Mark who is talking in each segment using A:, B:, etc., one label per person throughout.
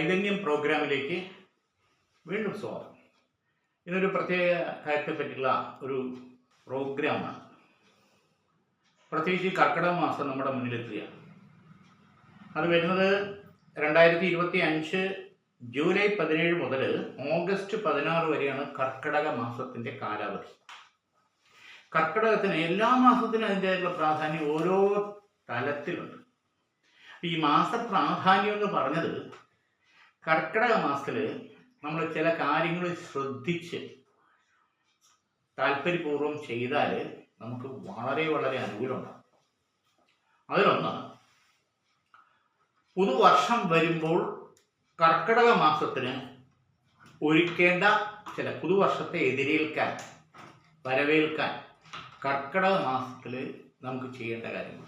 A: ചൈതന്യം പ്രോഗ്രാമിലേക്ക് വീണ്ടും സ്വാഗതം. ഇതൊരു പ്രത്യേക കാര്യത്തെ പറ്റിയുള്ള ഒരു പ്രോഗ്രാമാണ്. പ്രത്യേകിച്ച് കർക്കിടക മാസം നമ്മുടെ മുന്നിലെത്തുകയാണ്. അത് വരുന്നത് രണ്ടായിരത്തി ഇരുപത്തി അഞ്ച് ജൂലൈ പതിനേഴ് മുതൽ ഓഗസ്റ്റ് പതിനാറ് വരെയാണ് കർക്കിടക മാസത്തിന്റെ കാലാവധി. കർക്കിടകത്തിന് എല്ലാ മാസത്തിനും അതിന്റെതായിട്ടുള്ള പ്രാധാന്യം ഓരോ തലത്തിലുണ്ട്. ഈ മാസ പ്രാധാന്യം എന്ന് പറഞ്ഞത് കർക്കിടക മാസത്തിൽ നമ്മൾ ചില കാര്യങ്ങൾ ശ്രദ്ധിച്ച് താല്പര്യപൂർവം ചെയ്താൽ നമുക്ക് വളരെ വളരെ അനുകൂലമുണ്ടാകും അതിലൊന്ന് പുതുവർഷം വരുമ്പോൾ കർക്കിടക മാസത്തിന് ഒരുക്കേണ്ട ചില പുതുവർഷത്തെ എതിരേൽക്കാൻ വരവേൽക്കാൻ കർക്കിടക മാസത്തിൽ നമുക്ക് ചെയ്യേണ്ട കാര്യങ്ങൾ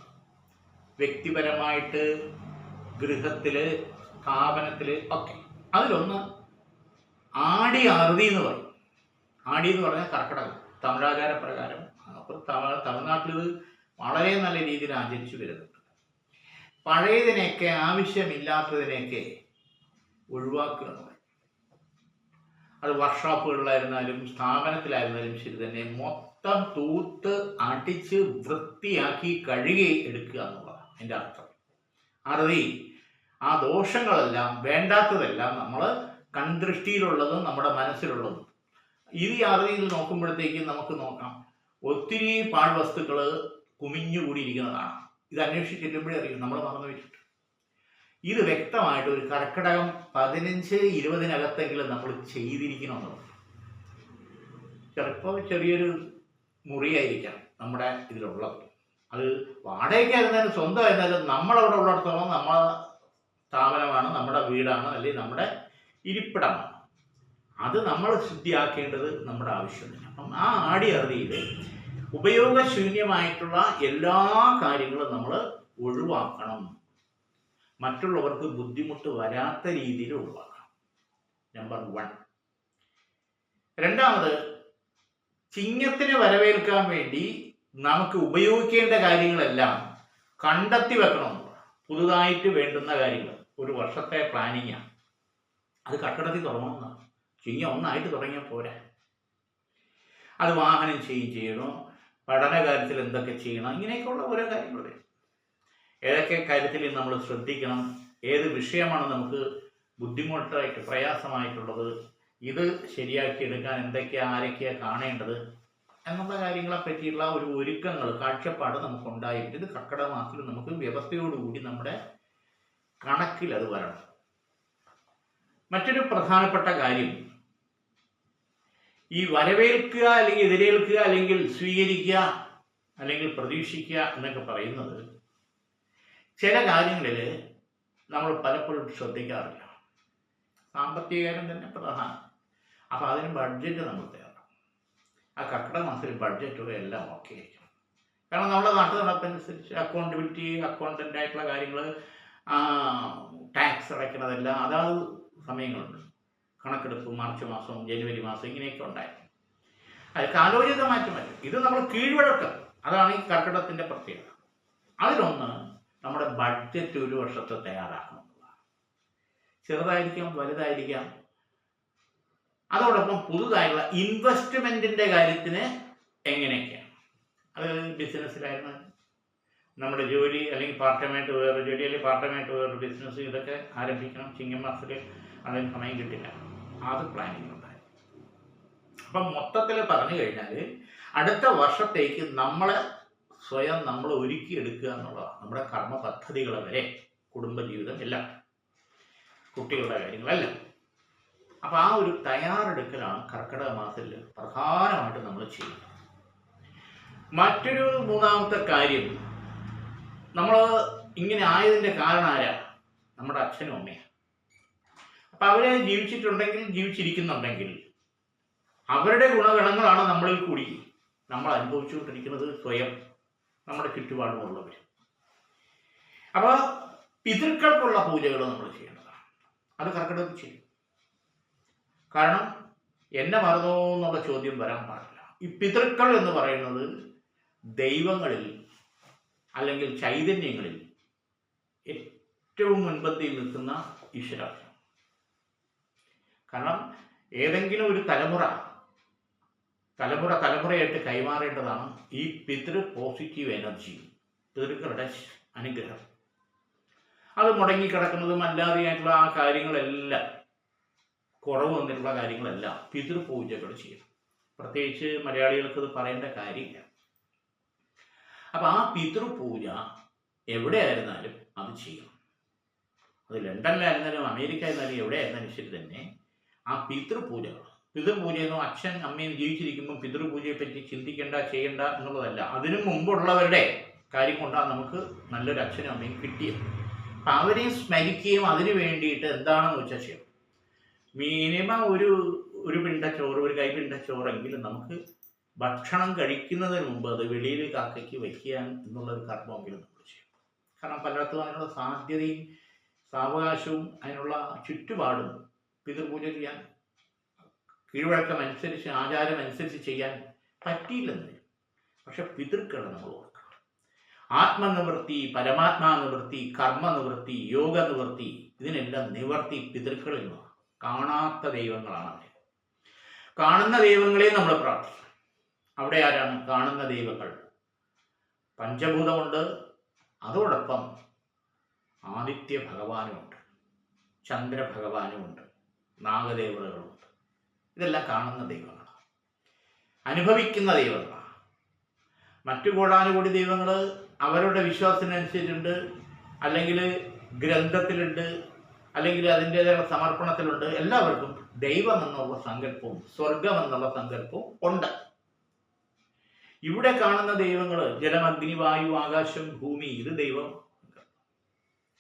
A: വ്യക്തിപരമായിട്ട് ഗൃഹത്തിൽ സ്ഥാപനത്തിൽ ഒക്കെ അതിലൊന്ന് ആടി അറുതി എന്ന് പറയും. ആടി എന്ന് പറഞ്ഞാൽ കർക്കിടകം തമിഴാചാര പ്രകാരം അപ്പോൾ തമിഴ് തമിഴ്നാട്ടിൽ ഇത് വളരെ നല്ല രീതിയിൽ ആചരിച്ചു വരുന്നുണ്ട്. പഴയതിനെയൊക്കെ ആവശ്യമില്ലാത്തതിനെയൊക്കെ ഒഴിവാക്കുക എന്ന് പറയും അത് വർക്ക്ഷോപ്പുകളിലായിരുന്നാലും സ്ഥാപനത്തിലായിരുന്നാലും ശരി തന്നെ മൊത്തം തൂത്ത് അടിച്ച് വൃത്തിയാക്കി കഴുകി എടുക്കുക എന്നുള്ളതാണ്. എന്റെ അർത്ഥം. അറുതി ആ ദോഷങ്ങളെല്ലാം വേണ്ടാത്തതെല്ലാം നമ്മൾ കൺദൃഷ്ടിയിലുള്ളതും നമ്മുടെ മനസ്സിലുള്ളതും. ഈ അറുതിയിൽ നോക്കുമ്പോഴത്തേക്കും നമുക്ക് നോക്കാം. ഒത്തിരി പാഴ്വസ്തുക്കൾ കുമിഞ്ഞുകൂടിയിരിക്കുന്നതാണ്. ഇത് അന്വേഷിച്ച് ചെല്ലുമ്പോഴേ അറിയും നമ്മൾ മറന്നു വെച്ചിട്ട് ഇത് വ്യക്തമായിട്ട് ഒരു കർക്കിടകം പതിനഞ്ച് ഇരുപതിനകത്തെങ്കിലും നമ്മൾ ചെയ്തിരിക്കണമെന്നുള്ളത് ചിലപ്പോൾ ചെറിയൊരു മുറിയായിരിക്കാം നമ്മുടെ ഇതിലുള്ളത്. അത് വാടകയ്ക്കായിരുന്നാലും സ്വന്തമായിരുന്നാലും നമ്മളവിടെ ഉള്ളിടത്തോളം നമ്മൾ വീടാണ് അല്ലെങ്കിൽ നമ്മുടെ ഇരിപ്പിടമാണ്? അത് നമ്മൾ ശുദ്ധിയാക്കേണ്ടത് നമ്മുടെ ആവശ്യമില്ല അപ്പം ആ ആടി അറുതിയിൽ ഉപയോഗശൂന്യമായിട്ടുള്ള എല്ലാ കാര്യങ്ങളും നമ്മൾ ഒഴിവാക്കണം. മറ്റുള്ളവർക്ക് ബുദ്ധിമുട്ട് വരാത്ത രീതിയിൽ ഒഴിവാക്കണം. നമ്പർ വൺ രണ്ടാമത് ചിങ്ങത്തിനെ വരവേൽക്കാൻ വേണ്ടി നമുക്ക് ഉപയോഗിക്കേണ്ട കാര്യങ്ങളെല്ലാം കണ്ടെത്തി വെക്കണം. പുതുതായിട്ട് വേണ്ടുന്ന കാര്യങ്ങൾ. ഒരു വർഷത്തെ പ്ലാനിങ്ങാണ് അത് കട്ടടത്തിൽ തുടങ്ങണമെന്നാണ്. ചിങ്ങം ഒന്നായിട്ട് തുടങ്ങിയാൽ പോരാ. അത് വാഹനം ചെയ്യും ചെയ്യണോ? പഠന കാര്യത്തിൽ എന്തൊക്കെ ചെയ്യണം? ഇങ്ങനെയൊക്കെയുള്ള ഓരോ കാര്യങ്ങൾ വരും. ഏതൊക്കെ കാര്യത്തിൽ നമ്മൾ ശ്രദ്ധിക്കണം? ഏത് വിഷയമാണ് നമുക്ക് ബുദ്ധിമുട്ടായിട്ട് പ്രയാസമായിട്ടുള്ളത്? ഇത് ശരിയാക്കി എടുക്കാൻ എന്തൊക്കെയാ ആരൊക്കെയാ കാണേണ്ടത്? എന്നുള്ള കാര്യങ്ങളെ പറ്റിയുള്ള ഒരു ഒരുക്കങ്ങൾ കാഴ്ചപ്പാട് നമുക്ക് ഉണ്ടായിട്ട് ഇത് കക്കട മാസത്തിൽ നമുക്ക് വ്യവസ്ഥയോടുകൂടി നമ്മുടെ കണക്കിൽ അത് വരണം. മറ്റൊരു പ്രധാനപ്പെട്ട കാര്യം ഈ വരവേൽക്കുക അല്ലെങ്കിൽ എതിരേൽക്കുക അല്ലെങ്കിൽ സ്വീകരിക്കുക അല്ലെങ്കിൽ പ്രതീക്ഷിക്കുക എന്നൊക്കെ പറയുന്നത് ചില കാര്യങ്ങളിൽ നമ്മൾ പലപ്പോഴും ശ്രദ്ധിക്കാറില്ല. സാമ്പത്തിക കാര്യം തന്നെ പ്രധാനം. അപ്പോൾ അതിന് ബഡ്ജറ്റ് നമ്മൾ തയ്യാറാണ് ആ കർക്കിടക മാസത്തിൽ ബഡ്ജറ്റും എല്ലാം ഓക്കെ ആയിരിക്കും കാരണം നമ്മുടെ നാട്ടു നടപ്പനുസരിച്ച് അക്കൗണ്ടബിലിറ്റി അക്കൗണ്ടന്റ് ആയിട്ടുള്ള കാര്യങ്ങൾ ടാക്സ് അടയ്ക്കുന്നതെല്ലാം അതാത് സമയങ്ങളുണ്ട്. കണക്കെടുപ്പ് മാർച്ച് മാസം ജനുവരി മാസം ഇങ്ങനെയൊക്കെ ഉണ്ടായിരുന്നു. അത് മാറ്റം പറ്റും ഇത് നമ്മൾ കീഴ്വഴക്കം. അതാണ് ഈ കർക്കിടത്തിന്റെ പ്രത്യേകത. അതിലൊന്ന് നമ്മുടെ ബഡ്ജറ്റ് ഒരു വർഷത്തെ തയ്യാറാക്കണം ചെറുതായിരിക്കാം വലുതായിരിക്കാം അതോടൊപ്പം പുതുതായുള്ള ഇൻവെസ്റ്റ്മെന്റിന്റെ കാര്യത്തിന് എങ്ങനെയൊക്കെയാണ്? അത് ബിസിനസ്സിലായിരുന്നു നമ്മുടെ ജോലി അല്ലെങ്കിൽ പാർട്ട് ടൈമായിട്ട് വേറൊരു ജോലി അല്ലെങ്കിൽ പാർട്ട് ടൈമായിട്ട് വേറൊരു ബിസിനസ് ഇതൊക്കെ ആരംഭിക്കണം ചിങ്ങം മാസത്തിൽ അതിന് സമയം കിട്ടില്ല. അത് പ്ലാനിങ് ഉണ്ടായി അപ്പം മൊത്തത്തിൽ പറഞ്ഞു കഴിഞ്ഞാൽ അടുത്ത വർഷത്തേക്ക് നമ്മൾ സ്വയം നമ്മൾ ഒരുക്കിയെടുക്കുക എന്നുള്ളതാണ്. നമ്മുടെ കർമ്മ പദ്ധതികൾ വരെ കുടുംബജീവിതം എല്ലാം. കുട്ടികളുടെ കാര്യങ്ങളെല്ലാം. അപ്പം ആ ഒരു തയ്യാറെടുക്കലാണ് കർക്കിടക മാസത്തിൽ പ്രധാനമായിട്ട് നമ്മൾ ചെയ്യുന്നത്. മറ്റൊരു മൂന്നാമത്തെ കാര്യം നമ്മൾ ഇങ്ങനെ ആയതിന്റെ കാരണം ആരാ? നമ്മുടെ അച്ഛനും അമ്മയാണ്. അപ്പം അവരെ ജീവിച്ചിട്ടുണ്ടെങ്കിൽ ജീവിച്ചിരിക്കുന്നുണ്ടെങ്കിൽ അവരുടെ ഗുണഗണങ്ങളാണ് നമ്മളിൽ കൂടി നമ്മൾ അനുഭവിച്ചുകൊണ്ടിരിക്കുന്നത് സ്വയം നമ്മുടെ ചുറ്റുപാടുമുള്ളവർ അപ്പോൾ പിതൃക്കൾക്കുള്ള പൂജകൾ നമ്മൾ ചെയ്യേണ്ടതാണ്. അത് കർക്കിടകം ചെയ്യും. കാരണം എന്നെ മറന്നോ എന്നുള്ള ചോദ്യം വരാൻ പാടില്ല. ഈ പിതൃക്കൾ എന്ന് പറയുന്നത് ദൈവങ്ങളിൽ അല്ലെങ്കിൽ ചൈതന്യങ്ങളിൽ ഏറ്റവും മുൻപന്തിയിൽ നിൽക്കുന്ന ഈശ്വരാണ് കാരണം ഏതെങ്കിലും ഒരു തലമുറ തലമുറ തലമുറയായിട്ട് കൈമാറേണ്ടതാണ് ഈ പിതൃ പോസിറ്റീവ് എനർജി പിതൃക്കളുടെ അനുഗ്രഹം. അത് മുടങ്ങിക്കിടക്കുന്നതും അല്ലാതെയായിട്ടുള്ള ആ കാര്യങ്ങളെല്ലാം കുറവ് വന്നിട്ടുള്ള കാര്യങ്ങളെല്ലാം. പിതൃപൂജകൾ ചെയ്യണം. പ്രത്യേകിച്ച് മലയാളികൾക്ക് ഇത് പറയേണ്ട കാര്യമില്ല. അപ്പം ആ പിതൃപൂജ എവിടെ ആയിരുന്നാലും അത് ചെയ്യണം. അത് ലണ്ടനിലായിരുന്നാലും അമേരിക്ക ആയിരുന്നാലും എവിടെ ആയിരുന്നാലും ശരി തന്നെ ആ പിതൃപൂജകൾ പിതൃപൂജ എന്നോ അച്ഛൻ അമ്മയും ജീവിച്ചിരിക്കുമ്പോൾ പിതൃപൂജയെ പറ്റി ചിന്തിക്കേണ്ട ചെയ്യേണ്ട എന്നുള്ളതല്ല. അതിനു മുമ്പുള്ളവരുടെ കാര്യം കൊണ്ടാണ് നമുക്ക് നല്ലൊരു അച്ഛനും അമ്മയും കിട്ടിയത്. അപ്പം അവരെയും സ്മരിക്കുകയും അതിനു വേണ്ടിയിട്ട് എന്താണെന്ന് വെച്ചാൽ ചെയ്യണം. മിനിമം ഒരു ഒരു പിണ്ട ചോറ് ഒരു കൈ പിണ്ട ചോറെങ്കിലും നമുക്ക് ഭക്ഷണം കഴിക്കുന്നതിന് മുമ്പ് അത് വെളിയിൽ കാക്കയ്ക്ക് വയ്ക്കുക എന്നുള്ള ഒരു കർമ്മമെങ്കിലും നമ്മൾ ചെയ്യും കാരണം പലയിടത്തും അതിനുള്ള സാധ്യതയും സാവകാശവും അതിനുള്ള ചുറ്റുപാടും പിതൃപൂജ ചെയ്യാൻ കീഴ്വഴക്കം അനുസരിച്ച് ആചാരം അനുസരിച്ച് ചെയ്യാൻ പറ്റിയില്ലെന്ന് പക്ഷെ പിതൃക്കളെ നമ്മൾ ഓർക്കണം. ആത്മനിവൃത്തി പരമാത്മാ നിവൃത്തി കർമ്മ യോഗ നിവൃത്തി ഇതിനെല്ലാം നിവർത്തി പിതൃക്കളിൽ നിന്നാണ്. കാണാത്ത ദൈവങ്ങളാണ് അവർ കാണുന്ന ദൈവങ്ങളെ നമ്മൾ പ്രാർത്ഥിക്കണം. അവിടെ ആരാണ്? കാണുന്ന ദൈവങ്ങൾ. പഞ്ചഭൂതമുണ്ട്. അതോടൊപ്പം ആദിത്യ ഭഗവാനുമുണ്ട്. ചന്ദ്രഭഗവാനുമുണ്ട്. നാഗദേവതകളുണ്ട് ഇതെല്ലാം കാണുന്ന ദൈവങ്ങളാണ്. അനുഭവിക്കുന്ന ദൈവങ്ങളാണ്. മറ്റു കോടാനുകൂടി ദൈവങ്ങൾ അവരുടെ വിശ്വാസത്തിനനുസരിച്ചുണ്ട് അല്ലെങ്കിൽ ഗ്രന്ഥത്തിലുണ്ട്. അല്ലെങ്കിൽ അതിന്റെതായ സമർപ്പണത്തിലുണ്ട്. എല്ലാവർക്കും ദൈവം എന്നുള്ള സങ്കല്പവും സ്വർഗം എന്നുള്ള സങ്കല്പവും ഉണ്ട്. ഇവിടെ കാണുന്ന ദൈവങ്ങൾ ജലം അഗ്നി വായു ആകാശം ഭൂമി ഇത് ദൈവം.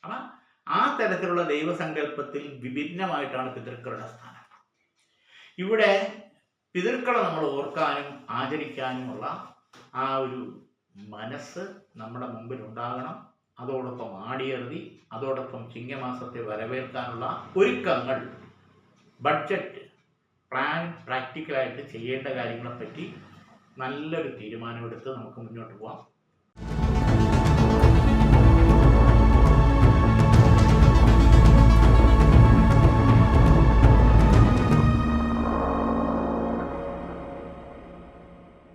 A: അപ്പൊ ആ തരത്തിലുള്ള ദൈവസങ്കല്പത്തിൽ വിഭിന്നമായിട്ടാണ് പിതൃക്കളുടെ സ്ഥാനം. ഇവിടെ പിതൃക്കളെ നമ്മൾ ഓർക്കാനും ആചരിക്കാനുമുള്ള ആ ഒരു മനസ്സ് നമ്മുടെ മുമ്പിൽ ഉണ്ടാകണം അതോടൊപ്പം ആടിയറുതി അതോടൊപ്പം ചിങ്ങമാസത്തെ വരവേൽക്കാനുള്ള ഒരുക്കങ്ങൾ ബഡ്ജറ്റ് പ്ലാൻ പ്രാക്ടിക്കലായിട്ട് ചെയ്യേണ്ട കാര്യങ്ങളെപ്പറ്റി നല്ലൊരു തീരുമാനമെടുത്ത് നമുക്ക് മുന്നോട്ട് പോകാം